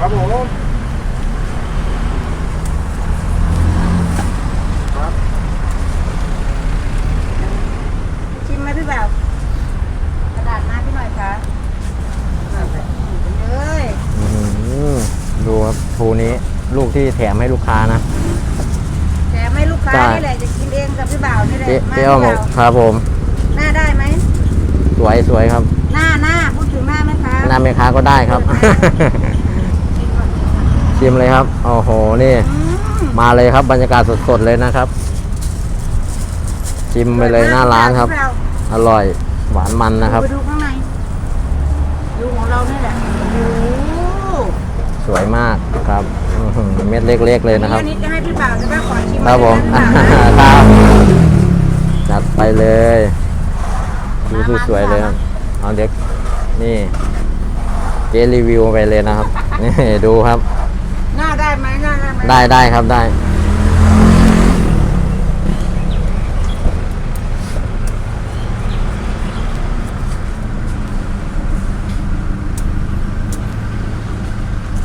ครับผมครับชิมไหมพี่บ่าวกระดาษมาพี่หน่อยคะเลยอื้อหือดูครับภูนี้ลูกที่แถมให้ลูกค้านะ แต่ไม่ลูกค้าใช่นี่แหละจะกินเองกับพี่บ่าวนี่แหละเจ๊มาเจ๊พี่อ้อมบบ่าอกวครับผม หน้าได้ไหมสวยสวยครับหน้าหน้าพูดถึงหน้าไหมคะหน้าแม่ค้าก็ได้ครับ กินก่อนกินก่อน ชิมเลยครับโอ้โหนี่อืมมาเลยครับบรรยากาศสดๆเลยนะครับ ชิมไปเลยหน้าร้านครับพี่บ่วอร่อยหวานมันนะครับไปดูข้างในดูของเรานี่แหละโอ้โหสวยมากครับอื้อหือเม็ดเล็กๆเลยนะครับอันนี้จะให้พี่บ่าวจะไปขอชิมครับผมเลยนะครับจัดไปเลยดูสวยๆเลยครับเอาเด็กนี่เจรีวิวไปเลยนะครับนี่ดูครับหน้าได้ ไหมหน้าได้ไหมได้ได้ครับได้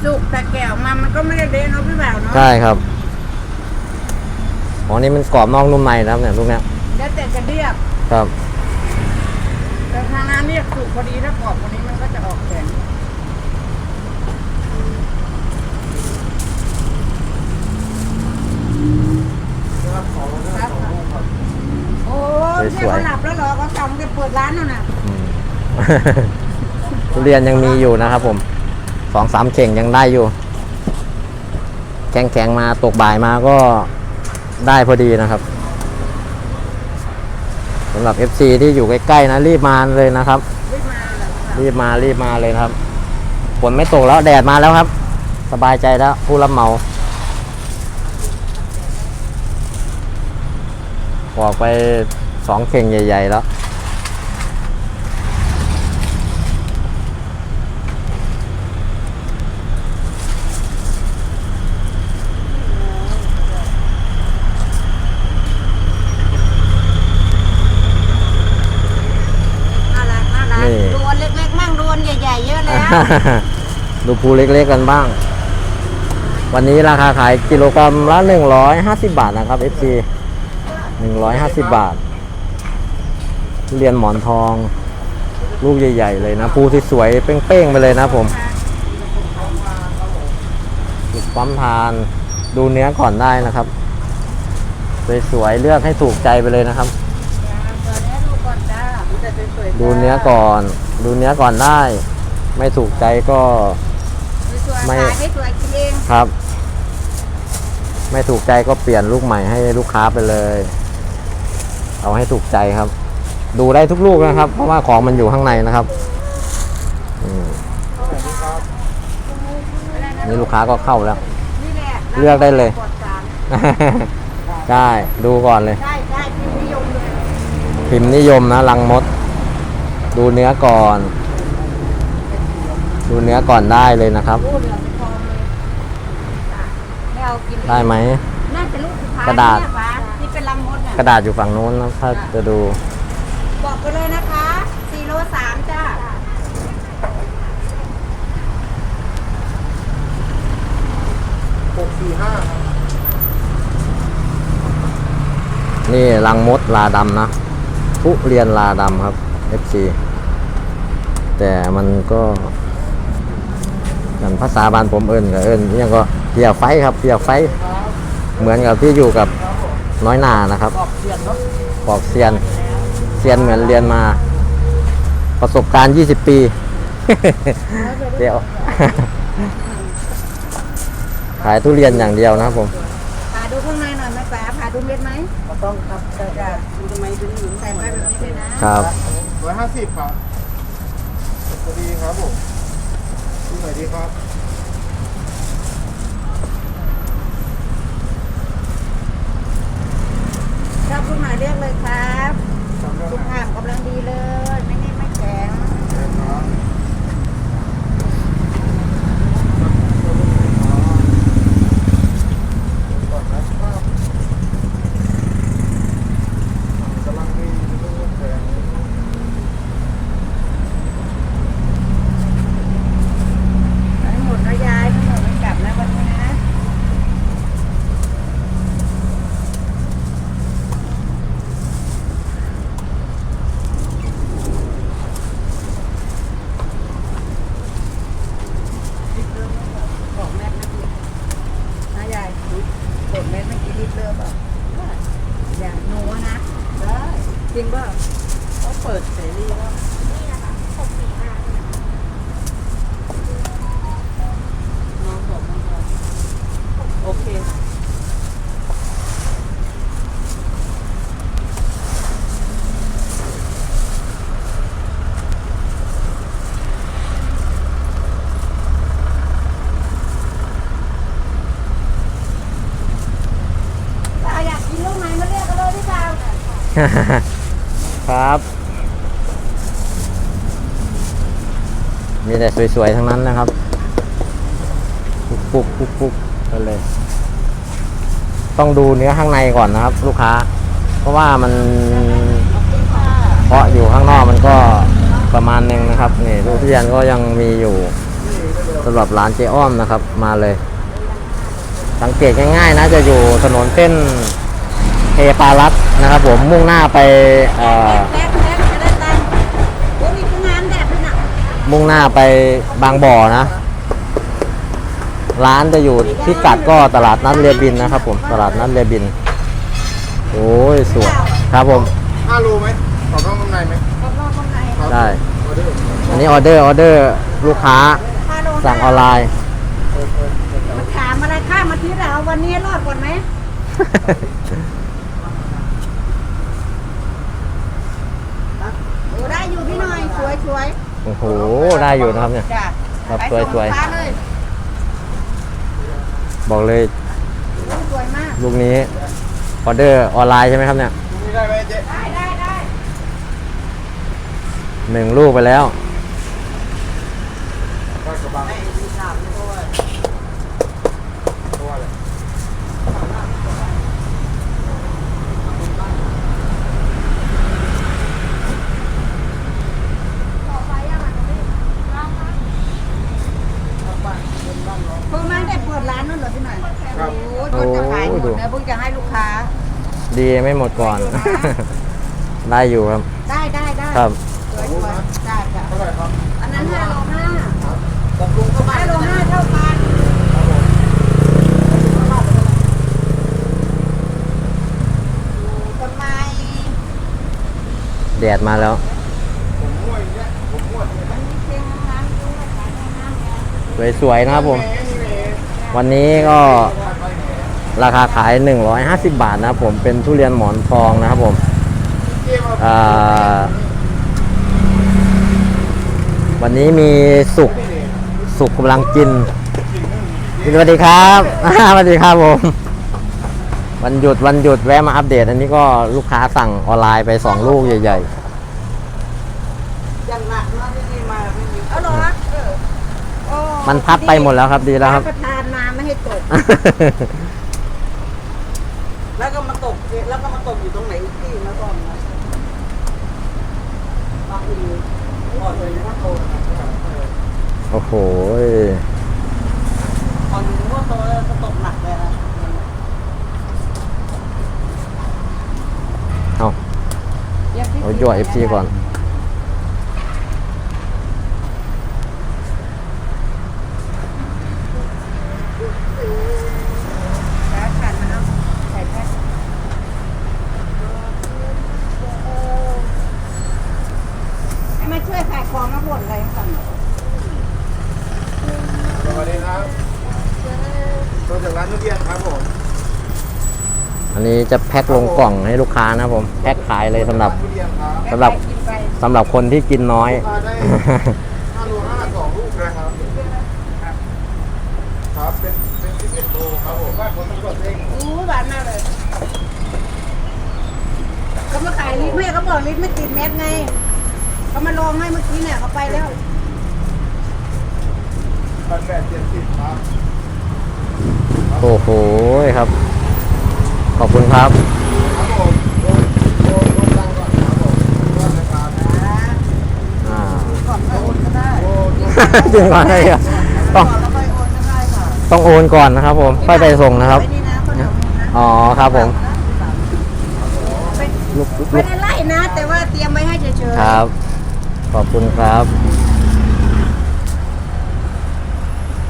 สุกแต่แก้วมามันก็ไม่ได้เละเนาะพี่บ่าวเนาะใช่ครับอ๋อนี่มันกรอบนอกนุ่มในนะครับเนี่ยลูกเนี้ยแล้วแต่จะเรียบครับ แต่ทางนั้นเรียกสุกพอดีถ้ากรอบกว่านี้มันก็จะออกแข็ง ครับโอ้ยเนี่ยเขาหลับแล้วเหรอเขาสั่งจะเปิดร้านแล้วน่ะอืม ทุเรียนยังมีอยู่นะครับผมสองสามเข่งยังได้อยู่ แข็งแข็งๆมาตกบ่ายมาก็ได้พอดีนะครับสำหรับ FC ที่อยู่ใกล้ๆนะรีบมาเลยนะครับรีบมาเหรอครับรีบมารีบมาเลยนะครับฝนไม่ตกแล้วแดดมาแล้วครับ สบายใจแล้วผู้รับเหมา บอกไปสองเข่งใหญ่ ๆ แล้ว น่ารักน่ารักนี่ดวนเล็กๆมั่งดวนใหญ่ๆเยอะแล้ว ดูภูเล็กๆกันบ้าง วันนี้ราคาขายกิโลกรัมละ 150 บาทนะครับ FC 150 บาททุเรียนหมอนทอง ลูกใหญ่ ๆ เลยนะภูที่สวยเป้งๆไปเลยนะผมจุดปั๊มทานดูเนื้อก่อนได้นะครับสวยๆเลือกให้ถูกใจไปเลยนะครับตัวนี้ดูก่อนจ้าจะสวยๆดูเนื้อก่อน ดูเนื้อก่อนได้ ไม่ถูกใจก็สวยๆไม่ขายไม่สวยกินเองครับ ไม่ถูกใจก็เปลี่ยนลูกใหม่ให้ลูกค้าไปเลย เอาให้ถูกใจครับ ดูได้ทุกลูกนะครับ เพราะว่าของมันอยู่ข้างในนะครับอืมนี่ลูกค้าก็เข้าแล้วนี่แหละเลือกได้เลยปลอดสารได้ดูก่อนเลยได้ได้พิมพ์นิยมเลยพิมพ์นิยมนะลังมด ดูเนื้อก่อน ดูเนื้อก่อนได้เลยนะครับพูดเหลือไปทองเลยไม่เอากินได้ไหมน่าจะลูกสุดท้ายกระดาษ เนี่ยฟ้าที่เป็นลำมดน่ะกระดาษอยู่ฝั่งนู้นนะถ้าจะดู บอกไปเลยนะคะ4โล3จ้าหกสี่ห้านี่ลังมดลาดำนะทุเรียนลาดำครับ FC แต่มันก็กันภาษาบ้านผมเอิญกับเอิญยังก็เพียไฟครับเพียไฟ เหมือนกับที่อยู่กับ น้อยหนานะครับออกเสียนเนาะบอกเซียนเซียนเหมือนเรียนมา ประสบการณ์ 20 ปี เดี๋ยว ขายทุเรียนอย่างเดียวนะครับผม พาดูข้างในหน่อยไหมป้าพาดูเม็ดไหมมาต้องครับใส่ได้ดูทำไมดูอยู่ใส่ไปแบบนี้เลยนะครับ ร้อยห้าสิบครับสวัสดีครับผมดูหน่อยดีครับ ชอบลูกไหนเรียกเลยครับจำได้สุไหมภาพกำลังดีเลย จริงป่ะเขาเปิดเสรีแล้วนี่นะคะหกสี่ห้าน้องบอกน้องบอกโอเคฮ่าฮ่าฮ่า รับ มีแต่สวยๆ ทั้งนั้นนะครับ ปุ๊กปุ๊กปุ๊กปุ๊กไปเลย ต้องดูเนื้อข้างในก่อนนะครับ ลูกค้า เพราะว่ามันเพราะอยู่ข้างนอกมันก็ประมาณหนึงนะครับนี่ลูกทุเรียนก็ยังมีอยู่สำหรับร้านเจอ้อมนะครับ มาเลย สังเกตง่ายๆนะจะอยู่ถนนเส้นเทปารัต น์นะครับผมมุ่งหน้าไปเอ่อแป๊กแป๊กจะได้ตังค์โอ้นี่คืองานแดดเลยน่ะมุ่งหน้าไปบางบ่อนะ ร้านจะอยู่พิกัดก็ตลาดนัดเรือบินนะครับ ผมตลาดนัดเรือบิน โอ้ยสวยครับผมห้าโลไหมขอต้องข้างในไหมรอบๆข้างในครับได้ออเดอร์อันนี้ออเดอร์ออเดอร์ลูกค้าห้าโลสั่งออนไลน์มาถามอะไรข้ามมาทีเราวันนี้รอดก่อนไหมโอ้ได้อยู่พี่หน่อยสวยสวยโอ้โห ได้อยู่นะครับเนี่ย จ้ะครับไปสวยส่งสวยลูกค้าเลยบอกเลยสวยมาก ลูกนี้ออเดอร์ออนไลน์ใช่ไหมครับเนี่ยตรงนี้ได้ไหมเจ๊ได้ได้ได้หนึ่งลูกไปแล้ว ได้กระบังเพราะว่าอะไร เพิ่งมาได้เปิดร้านนั่นเหรอพี่หน่อย ครับ โอ้ยก็จะขายหมดเลยเพิ่งจะให้ลูกค้า ดีไม่หมดก่อน ได้อยู่ครับ ได้ได้ได้ครับสวยสวยได้จ้ะเท่าไหร่ครับอันนั้นห้าโลห้าบำรุงเข้ามาห้าโลห้าเท่ากันทำไมแดดมาแล้วผมมั่วอย่างเงี้ยผมมั่วอย่างเงี้ยมันมีเพลงร้านด้วยขายในห้างแอร์สวยๆนะครับผมแหนี่แหละวันนี้ก็ ราคาขาย 150 บาทนะครับผมเป็นทุเรียนหมอนทองนะครับผมเจ๊มาอ่าวันนี้มีสุกสุกกำลังกินสวัสดีครับสวัสดีครับผมวันหยุดวันหยุดแวะมาอัปเดต อันนี้ก็ลูกค้าสั่งออนไลน์ไป2ลูกใหญ่ยังหนักมากที่นี่มาไม่มีเอาเหรอเออโอ้ๆมันพับไปหมดแล้วครับดีแล้วครับประธานมาไม่ให้ตกแล้ว ก็มาตกแล้วก็มาตกอยู่ตรงไหนอีกที่แล้วก็มาบางทีก่อนเลยนะว่าโตโอ้โหก่อนหนูว่าโตแล้วก็ตกหนักเลยนะเอาเอายั่วเอฟซีก่อน แล้วขันมันเอาใส่แพ็คให้มาช่วยขายของมาบ่นอะไรให้ฟังหน่อย สวัสดีครับตัวจากร้านทุเรียนครับผม อันนี้จะแพ็คลงกล่องให้ลูกค้านะครับผม แพ็คขายเลยสำหรับทุเรียนครับสำหรับกินไปสำหรับคนที่กินน้อย มาได้ห้าโลห้าสองลูกนะครับ ครับ เป็นเป็นสิบเอ็ดโลครับผมบ้านผมตำรวจเองอู้หวานมากเลยเขามาขายลิตรแม่เขาบอกลิตรไม่ติดเม็ดไงเขามาลองให้เมื่อกี้เนี่ยเขาไปแล้ว พันแปดเจ็ดสิบครับโอ้โหครับ ขอบคุณครับ ครับผมโอนโอนโอนตังค์ก่อนครับผมโอนนะครับอ่า ก่อนก็โอนก็ได้โอนโอนจริงก่อนได้เหรอต้องก่อนแล้วไปโอนก็ได้ค่ะต้องโอนก่อนนะครับ ผมค่อยไปส่งนะครับไปนี่นะคนเดียวนะอ๋อครับผมไม่ลูกลูไม่กได้ไล่นะ แต่ว่าเตรียมไว้ให้เฉยๆ ครับ ขอบคุณครับ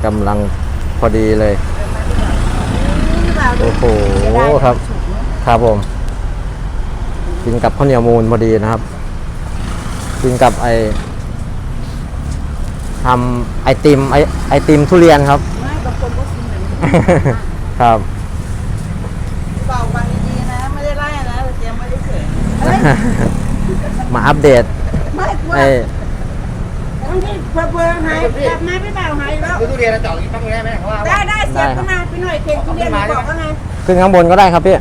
กำลังพอดีเลยหรือเปล่าดูโอ้โหเสียดายครับฉุกเนอะครับผม กินกับข้าวเหนียวมูนพอดีนะครับ กินกับไอทำไอติมไอไอติมทุเรียนครับ ไม่บางคนก็กินแบบนี้ครับเปล่าฟังดีๆนะ ไม่ได้ไล่นะแต่เตรียมไว้เฉยๆเฮ้ยมาอัปเดตไม่กลัวไอบางทีเพอๆหายกลับมาพี่เบาหายแล้วซื้อทุเรียนเจาะอย่างนี้ตั้งได้ไหมของเราได้ได้เสียบเข้ามาพี่หน่อยเข่งทุเรียนบอกว่าไงขึ้นข้างบนก็ได้ครับพี่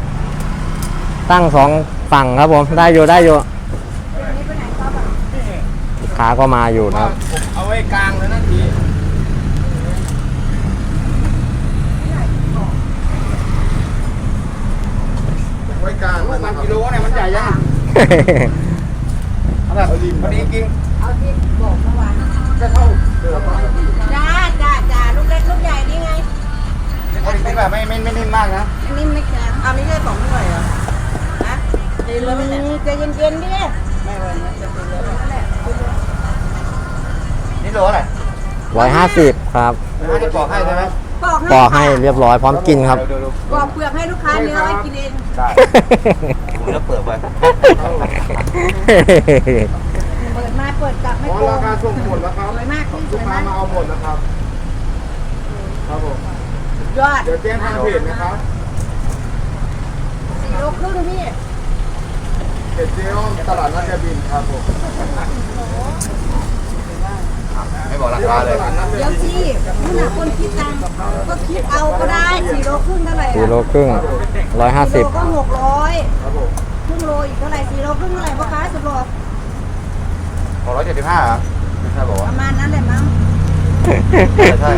ตั้งสองฝั่งครับผมได้อยู่ได้อยู่เดี๋ยวนี้ไปไหนครับอะลูกค้าก็มาอยู่นะครับผมเอาไว้กลางเลยนะทีไว้กลางมันกิโลเนี่ยมันใหญ่ยังขนาดพอดีจริง เอาที่บอกเมื่อวานก็เท่าเดิมจ้าจ้าจ้าลูกเล็กลูกใหญ่นี่ไงพอดีแบบไม่ไม่ไม่นิ่มมากนะอันนี้ไม่แข็งเอาไม่ใช่ของหน่อยเหรอฮะดีแล้วไม่เนี่ยใจเย็นๆดิไม่ไหวนะจะเป็นเลยนั่นแหละนี่โลอะไรร้อยห้าสิบครับไม่ได้บอกให้ใช่ไหมปอกให้ปอกให้เรียบร้อยพร้อมกินครับดูดูปอกเปลือกให้ลูกค้าเนื้อไว้กินเองได้ผมจะเปิดไว้ เปิดมาเปิดกลับไม่อ๋อโกรางคาส่งหมดแล้วครับสวยมากพี่สลูวกยค้ามากมาเอาหมดนะครับ ครับผมยอดเดี๋ยวแจ้งทางเพจนะครับสี่โลครึ่งพี่เพจเจ๊อ้อมตลาดนัดกระบินครับผมไม่บอกราคาเลยเดี๋ยวสินู่นน่ะคนคิดตังค์ก็คิดเอาก็ได้สี่โลครึ่งเท่าไหร่สี่โลอะครึ่งร้อยห้าสิบโลก็หกร้อยครับผมครึ่งโลอีกเท่าไหร่สี่โลครึ่งเท่าไหร่พ่อค้าสุดโล หกร้อยเจ็ดสิบห้าไม่ใช่บอกปว่าระมาณนั้นแหละมั้งใช่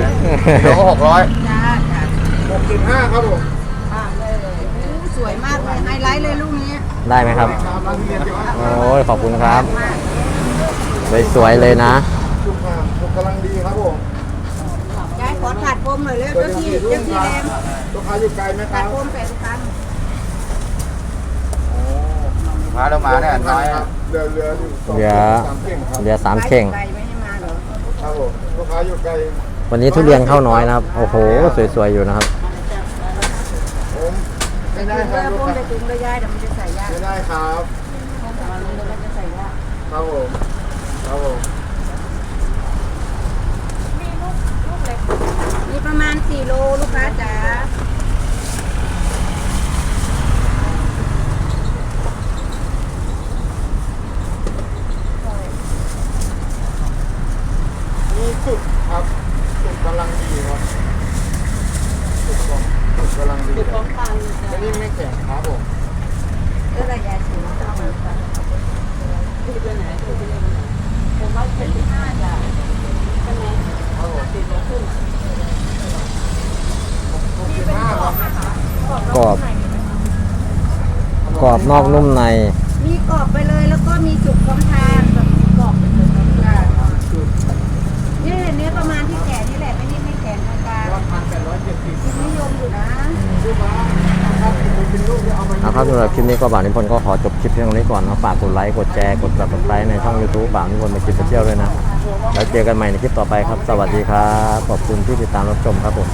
กิโลก็หกร้อยจ้าจ้าหกสิบห้าครับผมอ่าเลยโอ้สวยมากเลยไฮไลท์เลยลูกนี้ได้ไหมครับ ตามร้านที่เรียนเดียวนะโอ้ยขอบคุณครับ มากสวยๆเลยนะชุกมาชุกกำลังดีครับผมยายขอถาดพรมหน่อยเร็วเดี๋ยวเจ้าที่สี่ทุ่เจ้ามที่คแดรับงลูกค้าอยู่ไกลไหมคถารัดบพรมแปดพันมาแล้วมาเนี่ยน้อยครับเรือเรืออยู่สองเหลือ สามเข่งครับเหลือสามเข่งไกลไม่ให้มาเหรอครับผมลูกค้าอยู่ไกลวันนี้ทุเรียนเข้าน้อยนะครับ โอ้โห สวยๆอยู่นะครับ ผมไม่ได้ถุงคเลรับยลูกพรมค้าไปถุงเลยยายเดี๋ยวมันจะใส่ยากไม่ได้ครับมาลุงเดี๋ยวมันจะใส่ยากครับผมครับผมมีประมาณสี่โลลูกค้าจ๋า มี สุดครับ สุดกำลังดีครับ สุดของสุดกำลังดีจุดของปังอันนี้ไม่แข็งครับผมเออระยะสูงต้องมาที่ไปไหนที่ไปไหนผมว่าเป็นที่ห้าจ้ะใช่ไหมครับผมสี่โลครึ่งหกสิบห้าครับกรอบ กรอบนอกนุ่มใน มีกรอบไปเลยแล้วก็มีสุกพร้อมทานแบบ เป็นลูกที่เอาไปเอาครับสำหรับคลิปนี้ก็บ่าวนิพนธ์ก็ขอจบคลิปเพียงเท่านี้ก่อนนะฝากกดไลค์กดแชร์กด subscribe ในช่อง YouTube บ่าวนิพนธ์ไปกินไปเที่ยวด้วยนะ แล้วเจอกันใหม่ในคลิปต่อไปครับ สวัสดีครับ ขอบคุณที่ติดตามรับชมครับผม